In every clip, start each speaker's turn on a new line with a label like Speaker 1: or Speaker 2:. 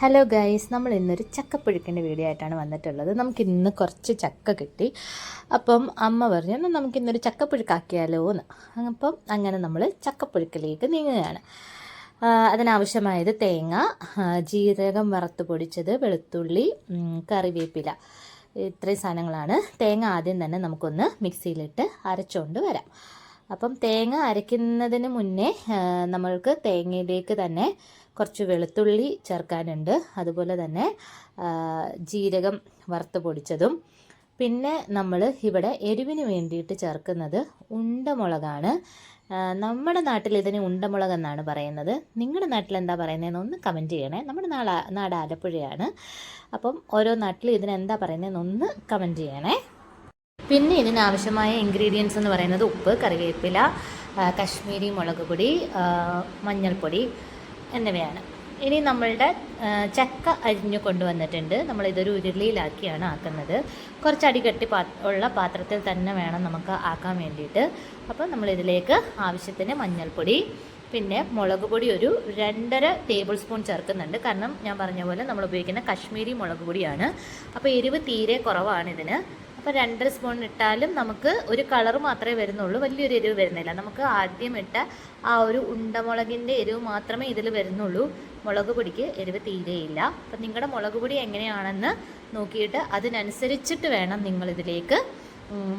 Speaker 1: Hello guys നമ്മൾ ഇന്നൊരു ചക്കപ്പുഴുക്കിന്റെ video ആയിട്ടാണ് വന്നിട്ടുള്ളത്. നമുക്ക് ഇന്ന് കുറച്ച് ചക്ക കിട്ടി. അപ്പം അമ്മ പറഞ്ഞു എന്നാൽ നമുക്ക് ഇന്നൊരു ചക്കപ്പുഴുക്കാക്കിയാലോ എന്ന്. അപ്പം അങ്ങനെ നമ്മൾ ചക്കപ്പുഴുക്കിലേക്ക് നീങ്ങുകയാണ്. അതിനാവശ്യമായത് തേങ്ങ ജീരകം വറുത്ത് പൊടിച്ചത് വെളുത്തുള്ളി കറിവേപ്പില. ഇത്രയും സാധനങ്ങളാണ്. തേങ്ങ ആദ്യം തന്നെ നമുക്കൊന്ന് മിക്സിയിലിട്ട് അരച്ചുകൊണ്ട് വരാം. അപ്പം തേങ്ങ അരയ്ക്കുന്നതിന് മുന്നേ നമ്മൾക്ക് തേങ്ങയിലേക്ക് തന്നെ കുറച്ച് വെളുത്തുള്ളി ചേർക്കാനുണ്ട്. അതുപോലെ തന്നെ ജീരകം വറുത്ത് പൊടിച്ചതും. പിന്നെ നമ്മൾ ഇവിടെ എരിവിന് വേണ്ടിയിട്ട് ചേർക്കുന്നത് ഉണ്ടമുളകാണ്. നമ്മുടെ നാട്ടിൽ ഇതിന് ഉണ്ടമുളക് എന്നാണ് പറയുന്നത്. നിങ്ങളുടെ നാട്ടിൽ എന്താ പറയുന്നതെന്ന് ഒന്ന് കമന്റ് ചെയ്യണേ. നമ്മുടെ നാട് നാട് ആലപ്പുഴയാണ്. അപ്പം ഓരോ നാട്ടിലും ഇതിനെന്താ പറയുന്നതെന്ന് ഒന്ന് കമന്റ് ചെയ്യണേ. പിന്നെ ഇതിനാവശ്യമായ ഇൻഗ്രീഡിയൻസ് എന്ന് പറയുന്നത് ഉപ്പ് കറിവേപ്പില കശ്മീരി മുളക് പൊടി മഞ്ഞൾപ്പൊടി എന്നിവയാണ്. ഇനി നമ്മളുടെ ചക്ക അരിഞ്ഞു കൊണ്ടുവന്നിട്ടുണ്ട്. നമ്മളിതൊരു ഉരുളിയിലാക്കിയാണ് ആക്കുന്നത്. കുറച്ച് അടികട്ടി പാ ഉള്ള പാത്രത്തിൽ തന്നെ വേണം നമുക്ക് ആക്കാൻ വേണ്ടിയിട്ട്. അപ്പോൾ നമ്മളിതിലേക്ക് ആവശ്യത്തിന് മഞ്ഞൾപ്പൊടി പിന്നെ മുളക് പൊടി ഒരു രണ്ടര ടേബിൾ സ്പൂൺ ചേർക്കുന്നുണ്ട്. കാരണം ഞാൻ പറഞ്ഞ പോലെ നമ്മൾ ഉപയോഗിക്കുന്ന കശ്മീരി മുളക് പൊടിയാണ്. അപ്പോൾ എരിവ് തീരെ കുറവാണ് ഇതിന്. അപ്പോൾ രണ്ടര സ്പൂൺ ഇട്ടാലും നമുക്ക് ഒരു കളർ മാത്രമേ വരുന്നുള്ളൂ. വലിയൊരു എരിവ് വരുന്നില്ല. നമുക്ക് ആദ്യം ഇട്ട ആ ഒരു ഉണ്ടമുളകിന്റെ എരിവ് മാത്രമേ ഇതിൽ വരുന്നുള്ളൂ. മുളക് പൊടിക്ക് എരിവ് തീരെയില്ല അപ്പം നിങ്ങളുടെ മുളക് പൊടി എങ്ങനെയാണെന്ന് നോക്കിയിട്ട് അതിനനുസരിച്ചിട്ട് വേണം നിങ്ങളിതിലേക്ക്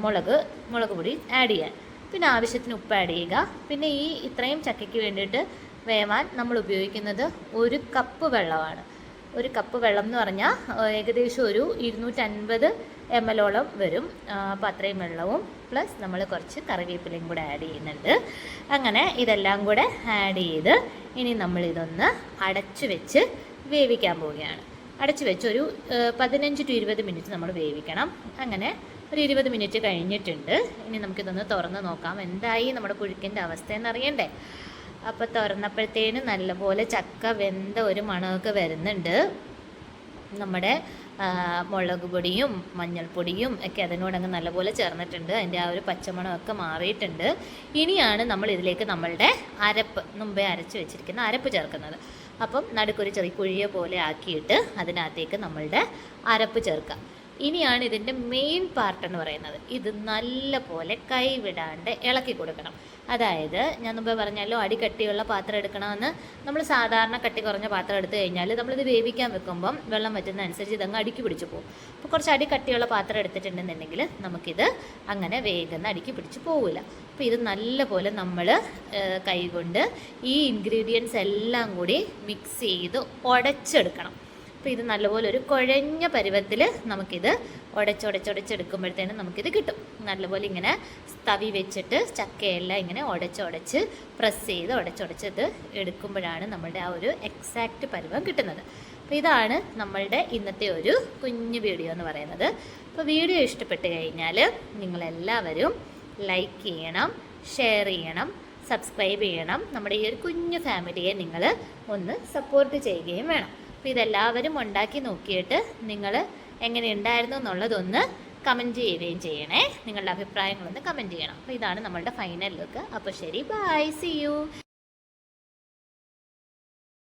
Speaker 1: മുളക് മുളക് പൊടി ആഡ് ചെയ്യാൻ. പിന്നെ ആവശ്യത്തിന് ഉപ്പ് ആഡ് ചെയ്യുക. പിന്നെ ഈ ഇത്രയും ചക്കയ്ക്ക് വേണ്ടിയിട്ട് വേവാൻ നമ്മൾ ഉപയോഗിക്കുന്നത് ഒരു കപ്പ് വെള്ളമാണ്. ഒരു കപ്പ് വെള്ളം എന്ന് പറഞ്ഞാൽ ഏകദേശം ഒരു ഇരുന്നൂറ്റൻപത് എം എല്ലോളം വരും. അപ്പം അത്രയും വെള്ളവും പ്ലസ് നമ്മൾ കുറച്ച് കറിവേപ്പിലയും കൂടെ ആഡ് ചെയ്യുന്നുണ്ട്. അങ്ങനെ ഇതെല്ലാം കൂടെ ആഡ് ചെയ്ത് ഇനി നമ്മളിതൊന്ന് അടച്ചു വെച്ച് വേവിക്കാൻ പോവുകയാണ്. അടച്ചു വെച്ച് ഒരു പതിനഞ്ച് ടു ഇരുപത് മിനിറ്റ് നമ്മൾ വേവിക്കണം. അങ്ങനെ ഒരു ഇരുപത് മിനിറ്റ് കഴിഞ്ഞിട്ടുണ്ട്. ഇനി നമുക്കിതൊന്ന് തുറന്ന് നോക്കാം. എന്തായി നമ്മുടെ പുഴുക്കിന്റെ അവസ്ഥ എന്നറിയണ്ടേ അപ്പോൾ തുറന്നപ്പോഴത്തേനും നല്ലപോലെ ചക്ക വെന്ത ഒരു മണമൊക്കെ വരുന്നുണ്ട്. നമ്മുടെ മുളക് പൊടിയും മഞ്ഞൾപ്പൊടിയും ഒക്കെ അതിനോടങ്ങ് നല്ലപോലെ ചേർന്നിട്ടുണ്ട്. അതിന്റെ ആ ഒരു പച്ചമണമൊക്കെ മാറിയിട്ടുണ്ട്. ഇനിയാണ് നമ്മൾ ഇതിലേക്ക് നമ്മളുടെ അരപ്പ് മുമ്പേ അരച്ച് വെച്ചിരിക്കുന്ന അരപ്പ് ചേർക്കുന്നത്. അപ്പം നടുക്കൊരു ചെറിയ കുഴിയെ പോലെ ആക്കിയിട്ട് അതിനകത്തേക്ക് നമ്മളുടെ അരപ്പ് ചേർക്കാം. ഇനിയാണ് ഇതിന്റെ മെയിൻ പാർട്ട് എന്ന് പറയുന്നത്. ഇത് നല്ല പോലെ കൈവിടാണ്ട് ഇളക്കി കൊടുക്കണം. അതായത് ഞാൻ മുമ്പേ പറഞ്ഞാലോ അടി കട്ടിയുള്ള പാത്രം എടുക്കണമെന്ന്. നമ്മൾ സാധാരണ കട്ടി കുറഞ്ഞ പാത്രം എടുത്തു കഴിഞ്ഞാൽ നമ്മളിത് വേവിക്കാൻ വെക്കുമ്പം വെള്ളം വറ്റുന്ന അനുസരിച്ച് ഇതങ്ങ് അടിക്ക് പിടിച്ചു പോകും. അപ്പോൾ കുറച്ച് അടി കട്ടിയുള്ള പാത്രം എടുത്തിട്ടുണ്ടെന്നുണ്ടെങ്കിൽ നമുക്കിത് അങ്ങനെ വേഗം അടിക്ക് പിടിച്ച് പോവില്ല. അപ്പോൾ ഇത് നല്ലപോലെ നമ്മൾ കൈകൊണ്ട് ഈ ഇൻഗ്രീഡിയൻസ് എല്ലാം കൂടി മിക്സ് ചെയ്ത് ഉടച്ചെടുക്കണം. അപ്പോൾ ഇത് നല്ലപോലെ ഒരു കുഴഞ്ഞ പരുവത്തിൽ നമുക്കിത് ഉടച്ചുടച്ചുടച്ചെടുക്കുമ്പോഴത്തേനും നമുക്കിത് കിട്ടും. നല്ലപോലെ ഇങ്ങനെ തവി വെച്ചിട്ട് ചക്കയെല്ലാം ഇങ്ങനെ ഉടച്ചുടച്ച് പ്രസ് ചെയ്ത് ഉടച്ചുടച്ചത് എടുക്കുമ്പോഴാണ് നമ്മുടെ ആ ഒരു എക്സാക്റ്റ് പരുവം കിട്ടുന്നത്. അപ്പോൾ ഇതാണ് നമ്മളുടെ ഇന്നത്തെ ഒരു കുഞ്ഞു വീഡിയോ എന്ന് പറയുന്നത്. അപ്പോൾ വീഡിയോ ഇഷ്ടപ്പെട്ട് കഴിഞ്ഞാൽ നിങ്ങളെല്ലാവരും ലൈക്ക് ചെയ്യണം ഷെയർ ചെയ്യണം സബ്സ്ക്രൈബ് ചെയ്യണം. നമ്മുടെ ഈ ഒരു കുഞ്ഞു ഫാമിലിയെ നിങ്ങൾ ഒന്ന് സപ്പോർട്ട് ചെയ്യുകയും വേണം. അപ്പോൾ ഇതെല്ലാവരും ഉണ്ടാക്കി നോക്കിയിട്ട് നിങ്ങൾ എങ്ങനെ ഉണ്ടായിരുന്നു എന്നുള്ളതൊന്ന് കമന്റ് ചെയ്യുകയും ചെയ്യണേ. നിങ്ങളുടെ അഭിപ്രായങ്ങളൊന്ന് കമന്റ് ചെയ്യണം. അപ്പോൾ ഇതാണ് നമ്മളുടെ ഫൈനൽ ലുക്ക് അപ്പോൾ ശരി ബൈ സി യു